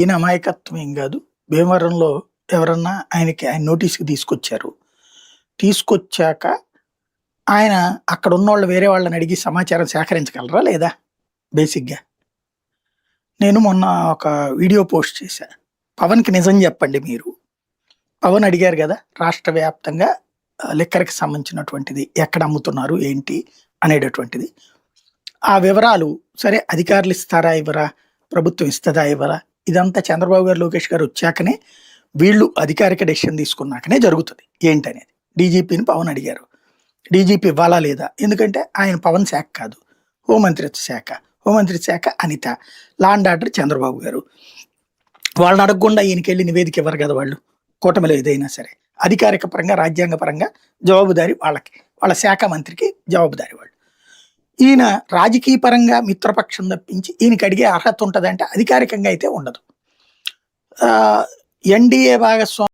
ఈయన అమాయకత్వం ఏం కాదు. భీమవరంలో ఎవరన్నా ఆయనకి ఆయన నోటీస్కి తీసుకొచ్చారు. తీసుకొచ్చాక ఆయన అక్కడ ఉన్నవాళ్ళు వేరే వాళ్ళని అడిగి సమాచారం సేకరించగలరా లేదా? బేసిక్గా. నేను మొన్న ఒక వీడియో పోస్ట్ చేశా. పవన్కి నిజం చెప్పండి మీరు. పవన్ అడిగారు కదా రాష్ట్ర వ్యాప్తంగా లెక్కరికి లిక్కర్కి సంబంధించినటువంటిది ఎక్కడ అమ్ముతున్నారు ఏంటి అనేటటువంటిది. ఆ వివరాలు సరే అధికారులు ఇస్తారా ఇవ్వరా? ప్రభుత్వం ఇస్తుందా ఇవ్వరా? ఇదంతా చంద్రబాబు గారు లోకేష్ గారు వచ్చాకనే వీళ్ళు అధికారిక డెసిషన్ తీసుకున్నాకనే జరుగుతుంది. ఏంటనేది? డీజీపీని పవన్ అడిగారు. డీజీపీ ఇవ్వాలా లేదా? ఎందుకంటే ఆయన పవన్ శాఖ కాదు. హోంమంత్రిత్వ శాఖ. హోంమంత్రిత్వ శాఖ Anitha. Law and order Chandrababu garu. వాళ్ళని అడగకుండా ఈయనకెళ్ళి నివేదిక ఇవ్వరు కదా వాళ్ళు. కూటమిలో ఏదైనా సరే. అధికారిక పరంగా రాజ్యాంగ పరంగా జవాబుదారి వాళ్ళకి. వాళ్ళ శాఖ మంత్రికి జవాబుదారి వాళ్ళు. ఈయన రాజకీయ పరంగా మిత్రపక్షం తప్పించి ఈయనకి అడిగే అర్హత ఉంటుందంటే అధికారికంగా అయితే ఉండదు. ఎన్డీఏ భాగస్వామి